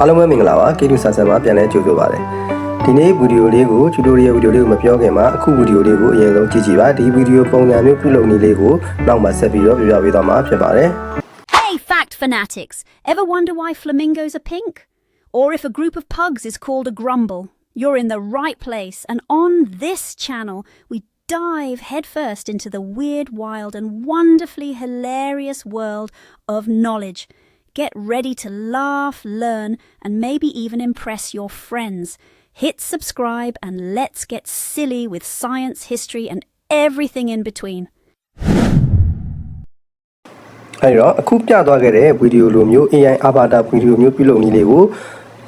အားလုံးပဲမင်္ဂလာပါကေတူဆာဆန်မှာပြန်လဲကြိုဆိုပါရစေဒီနေ့ဗီဒီယိုလေးကို tutorial ဗီဒီယိုလေးကိုမပြောခင်မှာအခုဗီဒီယိုလေးကိုအရင်ဆုံးကြည့်ကြည့်ပါဒီဗီဒီယိုပုံစံမျိုးပြုလုပ်နည်းလေးကိုနောက်မှဆက်ပြီးတော့ပြပြပေးသွားမှာဖြစ်ပါတယ် Hey, fact fanatics! Ever wonder why flamingos are pink? Or if a group of pugs is called a grumble? You're in the right place, and on this channel, we dive headfirst into the weird, wild, and wonderfully hilarious world of knowledge. Get ready to laugh, learn, and maybe even impress your friends. Hit subscribe and let's get silly with science, history, and everything in between. အဲဒီတော့အခုပြသွားခဲ့တဲ့ဗီဒီယိုလိုမျိုး AI avatar ဗီဒီယိုမျိုးပြုလုပ်နည်းလေးကို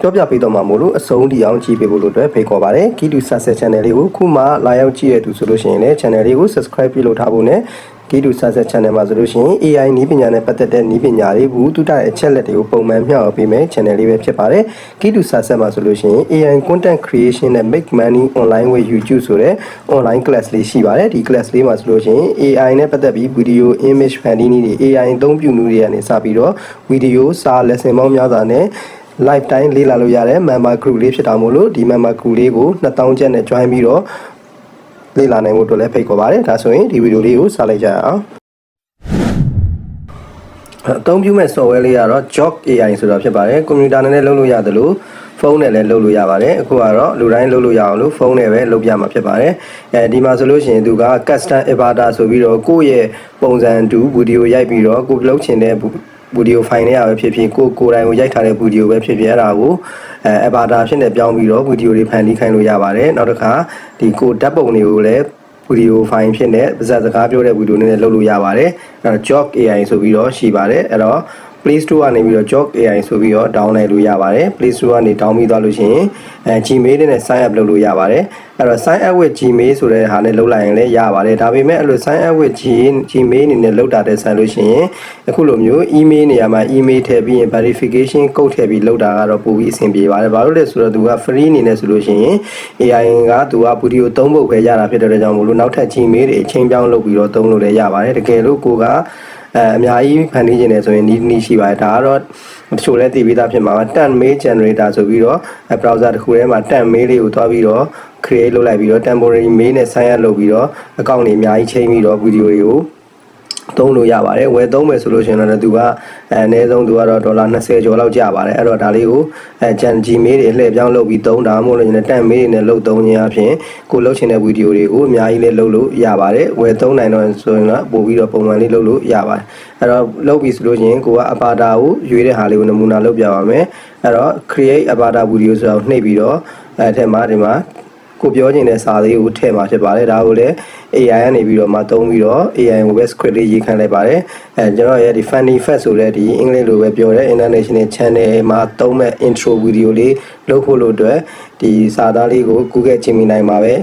ပြောပြပေးတော့မှာမို့လို့အဆုံးထိအောင်ကြည့်ပေးဖို့လို့အတွက်ဖိတ်ခေါ်ပါတယ်ကီတူဆတ်ဆက် channel လေးကိုခုမှလာရောက်ကြည့်ရသူဆိုလို့ရှိရင်လည်း channel လေးကို subscribe ပြုလုပ်ထားဖို့နဲ့ ကီတူဆတ်ဆက် channel မှာဆိုလို့ရှိရင် AI နည်းပညာနဲ့ပတ်သက်တဲ့နည်းပညာတွေဘူးတူတာအချက်လက်တွေကိုပုံမှန်မျှဝေပေးမယ် channel လေးပဲဖြစ်ပါတယ်ကီတူဆတ်ဆက်မှာဆိုလို့ရှိရင် AI content creation နဲ့ make money online with YouTube ဆိုတဲ့ online class လေးရှိပါတယ်ဒီ class လေးမှာဆိုလို့ရှိရင် AI နဲ့ပတ်သက်ပြီး video image ဖန်တီးနည်းတွေ AI အသုံးပြုနည်းတွေကနေစပြီးတော့ video စာ lesson ပေါင်းများစွာနဲ့ live time လေ့လာလို့ရတဲ့ member group လေးဖြစ်တာမို့လို့ဒီ member group လေးကို2000ကျပ်နဲ့ join ပြီးတော့ လေ့လာနိုင်ဖို့အတွက်လည်းဖိတ်ခေါ်ပါတယ်ဒါဆိုရင်ဒီဗီဒီယိုလေးကိုစလိုက်ကြရအောင်အသုံးပြုမဲ့ software လေးကတော့ Jog AI ဆိုတာဖြစ်ပါတယ်ကွန်ပျူတာနဲ့လည်းလုပ်လို့ရတယ်လို့ဖုန်းနဲ့လည်းလုပ်လို့ရပါတယ်အခုကတော့လူတိုင်းလုပ်လို့ရအောင်လို့ဖုန်းနဲ့ပဲလုပ်ပြမှာဖြစ်ပါတယ်အဲဒီမှာဆိုလို့ရှိရင်သူက custom avatar ဆိုပြီးတော့ကိုယ့်ရဲ့ပုံစံတူဗီဒီယိုရိုက်ပြီးတော့ကိုယ်လုပ်ချင်တဲ့ ဗီဒီယိုဖိုင်တွေကပဲဖြစ်ဖြစ်ကိုကိုယ်တိုင်ကိုရိုက်ထားတဲ့ဗီဒီယိုပဲဖြစ်ဖြစ်အဲ့ဒါကိုအဲ avatar ဖြစ်နေပြောင်းပြီးတော့ဗီဒီယိုတွေဖန်တီးခိုင်းလို့ရပါတယ်နောက်တစ်ခါဒီကိုဓာတ်ပုံတွေကိုလည်းဗီဒီယိုဖိုင်ဖြစ်နေပါဇက်စကားပြောတဲ့ဗီဒီယိုနဲ့လုပ်လို့ရပါတယ်အဲ့တော့ Jog AI ဆိုပြီးတော့ရှိပါတယ်အဲ့တော့ Play Store ကနေပြီးတော့ Jog AI ဆိုပြီးတော့ download လို့ရပါတယ် Play Store ကနေ download ပြီးသွားလို့ရှိရင်အဲ Gmail နဲ့ sign up လုပ်လို့ရပါတယ်အဲ့တော့ sign up with Gmail ဆိုတဲ့ဟာနဲ့လုပ်လိုက်ရင်လည်းရပါတယ်ဒါပေမဲ့အဲ့လို sign up with Gmail အနေနဲ့လုပ်တာတဲ့ဆန်လို့ရှိရင်အခုလိုမျိုး email နေရာမှာ email ထည့်ပြီးရင် verification code ထည့်ပြီးလုပ်တာကတော့ပိုပြီးအဆင်ပြေပါတယ်ဘာလို့လဲဆိုတော့သူက free အနေနဲ့ဆိုလို့ရှိရင် AI ကသူကဗီဒီယိုသုံးပုတ်ပဲရတာဖြစ်တဲ့အတွက်ကြောင့်မို့လို့နောက်ထပ် Gmail တွေအချိန်ပြောင်းလုပ်ပြီးတော့သုံးလို့လည်းရပါတယ်တကယ်လို့ကိုက အဲအများကြီးဖန်တီးခြင်းတယ်ဆိုရင်နီးနီးရှိပါတယ်ဒါကတော့တချို့လည်းသိပြီးသားဖြစ်မှာပါ tent mail generator ဆိုပြီးတော့ browser တစ်ခုထဲမှာ tent mail လေးကိုတွားပြီးတော့ create လုပ်လိုက်ပြီးတော့ temporary mail နဲ့ sign up လုပ်ပြီးတော့ account တွေအများကြီးချိန်ပြီးတော့ video တွေကို သုံးလို့ရပါတယ်ဝယ်သုံးမယ်ဆိုလို့ရှိရင်တော့သူကအဲအနည်းဆုံးသူကတော့ဒေါ်လာ20ကျော်လောက်ကျပါတယ်အဲ့တော့ဒါလေးကိုအဲ Gen Gmail တွေလှည့်ပြောင်းလုပ်ပြီးသုံးတာမို့လို့ရှင်တန်မေးတွေနဲ့လုပ်သုံးခြင်းအပြင်ကိုလုပ်ချင်တဲ့ဗီဒီယိုတွေကိုအများကြီးလေးလုပ်လို့ရပါတယ်ဝယ်သုံးနိုင်တော့ဆိုရင်တော့ပို့ပြီးတော့ပုံမှန်လေးလုပ်လို့ရပါတယ်အဲ့တော့လုပ်ပြီးဆိုလို့ရှိရင်ကိုကအပါတာကိုရွေးတဲ့ဟာလေးကိုနမူနာလုပ်ပြပါမယ်အဲ့တော့ create avatar video ဆိုတော့နှိပ်ပြီးတော့အဲထဲမှာဒီမှာ ကိုပြောချင်တဲ့စာလေးကိုထည့်မှာဖြစ်ပါတယ်ဒါကိုလည်း AI ကနေပြီးတော့မှသုံးပြီးတော့ AI ကိုပဲ script လေးရေးခန့်လိုက်ပါတယ်အဲကျွန်တော်ရဲ့ဒီ funny fact ဆိုတဲ့ဒီအင်္ဂလိပ်လိုပဲပြောတဲ့ international channel မှာသုံးမဲ့ intro video လေးလုပ်ဖို့လို့အတွက်ဒီစာသားလေးကို Google Gemini မှာပဲ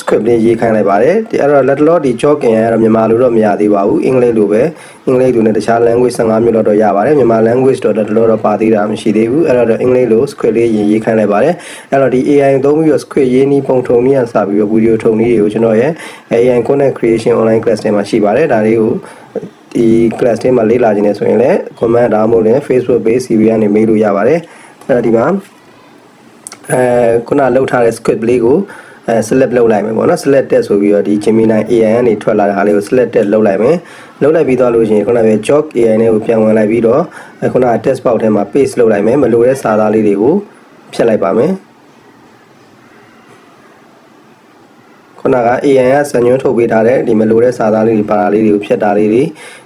script လေးရေးခိုင်းလိုက်ပါတယ်ဒီအဲ့တော့လက်တလောဒီ job ကင်ရတော့မြန်မာလိုတော့မရသေးပါဘူးအင်္ဂလိပ်လိုပဲအင်္ဂလိပ်လိုနဲ့တခြား language 15မျိုးလောက်တော့ရပါတယ်မြန်မာ language တော့လက်တလောတော့ပါသေးတာမရှိသေးဘူးအဲ့တော့အင်္ဂလိပ်လို script လေးရေးရေးခိုင်းလိုက်ပါတယ်အဲ့တော့ဒီ AI သုံးပြီးတော့ script ရေးနည်းပုံထုံနည်းအစပြီးတော့ video ထုံနည်းတွေကိုကျွန်တော်ရဲ့ AI content creation online class ထဲမှာရှိပါတယ်ဒါလေးကိုဒီ class ထဲမှာလေ့လာခြင်းနဲ့ဆိုရင်လည်း comment ဒါမှမဟုတ်လည်း Facebook page CV ကနေမေးလို့ရပါတယ်အဲ့တော့ဒီမှာအဲခုနလောက်ထားတဲ့ script လေးကို အဲ select လုပ်လိုက်မယ်ပေါ့နော် select တက်ဆိုပြီးတော့ဒီ Gemini AI ကနေထွက်လာတဲ့ဟာလေးကို select တက်လုပ်လိုက်မယ်လုပ်လိုက်ပြီးသွားလို့ရှိရင်ခုနကပြော Jog AI နဲ့ကိုပြန်ဝင်လိုက်ပြီးတော့ခုနက text box ထဲမှာ paste လုပ်လိုက်မယ်မလိုတဲ့စာသားလေးတွေကိုဖြတ်လိုက်ပါမယ်ခုနက AI ကစံညွှန်းထုတ်ပေးထားတဲ့ဒီမလိုတဲ့စာသားလေးတွေပါတာလေးတွေကိုဖြတ်တာလေးတွေ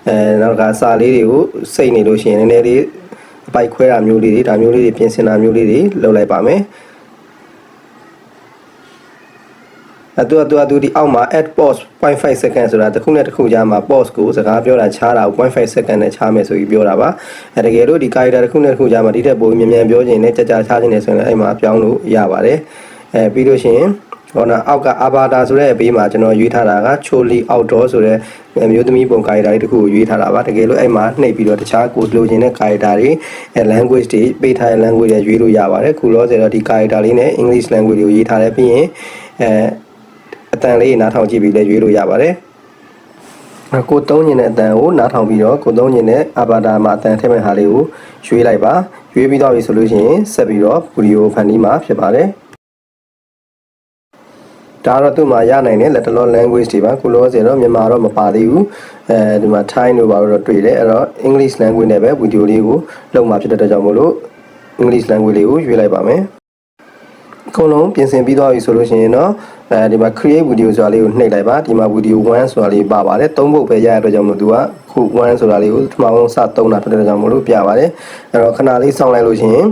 အဲနောက်ကစာလေးတွေကိုစိတ်နေလို့ရှိရင်နည်းနည်းလေးအပိုက်ခွဲတာမျိုးလေးတွေဒါမျိုးလေးတွေပြင်ဆင်တာမျိုးလေးတွေလုပ်လိုက်ပါမယ် အဲသူကသူကသူဒီအောက်မှာ add pause 0.5 second ဆိုတာတစ်ခုနဲ့တစ်ခုကြားမှာ pause ကိုစကားပြောတာခြားတာကို0.5 second နဲ့ခြားမယ်ဆိုပြီးပြောတာပါအဲတကယ်လို့ဒီ character တစ်ခုနဲ့တစ်ခုကြားမှာဒီထက်ပိုမြန်မြန်ပြောချင်တယ်ကြာကြာခြားချင်တယ်ဆိုရင်အဲ့မှာပြောင်းလို့ရပါတယ်အဲပြီးလို့ရှိရင်ဟောနာအောက်က avatar ဆိုတဲ့အပေးမှာကျွန်တော်ရွေးထားတာက choli outdoor ဆိုတဲ့အမျိုးသမီးပုံ character တွေတခုကိုရွေးထားတာပါတကယ်လို့အဲ့မှာနှိပ်ပြီးတော့တခြားကိုလိုချင်တဲ့ character တွေအဲ language တွေပေးထားတဲ့ language တွေရွေးလို့ရပါတယ်ခုလောဆယ်တော့ဒီ character လေးနဲ့ English language တွေကိုရေးထားတယ်ပြီးရင်အဲအ တန်လေးနားထောင်ကြည့်ပြီးလည်းရွေးလို့ရပါတယ်ကိုသုံးညင်တဲ့အတန်ကိုနားထောင်ပြီးတော့ကိုသုံးညင်တဲ့အဘာတာမှာအတန်ထည့်မဲ့ဟာလေးကိုရွေးလိုက်ပါရွေးပြီးတော့ပြီဆိုလို့ရှိရင်ဆက်ပြီးတော့ဗီဒီယိုဖန်တီးမှာဖြစ်ပါတယ်ဒါတော့သူ့မှာရနိုင်တဲ့ lateral language တွေပါကိုလောဆယ်တော့မြန်မာတော့မပါသေးဘူးအဲဒီမှာ Thai တို့ပါတော့တွေ့တယ်အဲ့တော့ English language နဲ့ပဲဗီဒီယိုလေးကိုလုပ်မှာဖြစ်တဲ့အတွက်ကြောင့်မို့လို့ English language လေးကိုရွေးလိုက်ပါမယ် အကုန်လုံးပြင်ဆင်ပြီးသွားပြီဆိုလို့ရှိရင်တော့အဲဒီမှာ create video ဆိုတာလေးကိုနှိပ်လိုက်ပါဒီမှာ video 1ဆိုတာလေးပါပါတယ်သုံးပုတ်ပဲရရတဲ့အတွက်ကြောင့်မို့သူကခု1ဆိုတာလေးကိုပထမဆုံးစသုံးတာဖြစ်တဲ့အတွက်ကြောင့်မို့လို့ပြပါတယ်အဲ့တော့ခဏလေးစောင့်လိုက်လို့ရှိရင်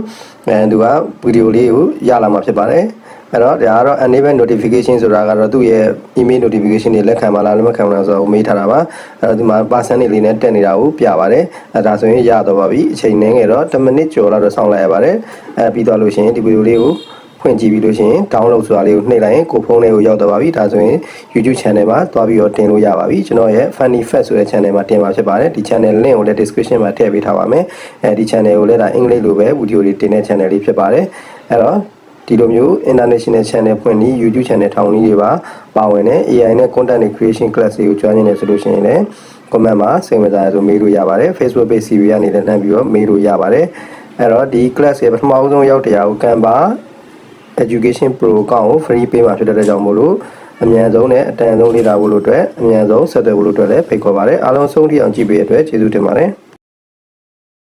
အဲသူက video လေးကိုရလာမှာဖြစ်ပါတယ်အဲ့တော့ဒါကတော့ enable notification ဆိုတာကတော့သူ့ရဲ့ email notification တွေလက်ခံပါလားလက်မခံဘူးလားဆိုတော့မေးထားတာပါအဲ့တော့ဒီမှာ percentage လေးနဲ့တက်နေတာကိုပြပါတယ်အဲ့ဒါဆိုရင်ရတော့ပါပြီအချိန်နည်းငယ်တော့10မိနစ်ကျော်လောက်တော့စောင့်လိုက်ရပါတယ်အဲ့ပြီးတော့လို့ရှိရင်ဒီဗီဒီယိုလေးကို ဖွင့်ကြည့်ပြီးလို့ရှိရင် download ဆိုတာလေးကိုနှိပ်လိုက်ရင်ကိုဖုန်းလေးကိုရောက်တော့ပါပြီဒါဆိုရင် YouTube channel မှာတွားပြီးတော့တင်လို့ရပါပြီကျွန်တော်ရဲ့ Funny Fact ဆိုတဲ့ channel မှာတင်မှာဖြစ်ပါတယ်ဒီ channel link ကိုလည်း description မှာထည့်ပေးထားပါမယ်အဲဒီ channel ကိုလည်းဒါအင်္ဂလိပ်လိုပဲဗီဒီယိုတွေတင်တဲ့ channel လေးဖြစ်ပါတယ်အဲ့တော့ဒီလိုမျိုး international channel ဖွင့်ပြီး YouTube channel ထောင်နည်းတွေပါပါဝင်တဲ့ AI နဲ့ content creation class တွေကိုကျွမ်းကျင်နေဆိုလို့ရှိရင်လည်း comment မှာစိတ်ဝင်စားရဆိုမေးလို့ရပါတယ် Facebook page CV ကနေလည်းနှမ်းပြီးတော့မေးလို့ရပါတယ်အဲ့တော့ဒီ class ရဲ့ပထမဆုံးရောက်တရားကို Canva education pro အကောင့်ကို free ပေးမှာဖြစ်တဲ့အတွက်ကြောင့်မို့လို့အမြန်ဆုံးနဲ့အတန်ဆုံးလေ့လာဖို့လို့အတွက်အမြန်ဆုံးဆက်သွယ်ဖို့လို့အတွက်လည်းဖိတ်ခေါ်ပါတယ်အားလုံးဆုံးထိအောင်ကြည့်ပေးတဲ့အတွက်ကျေးဇူးတင်ပါတယ်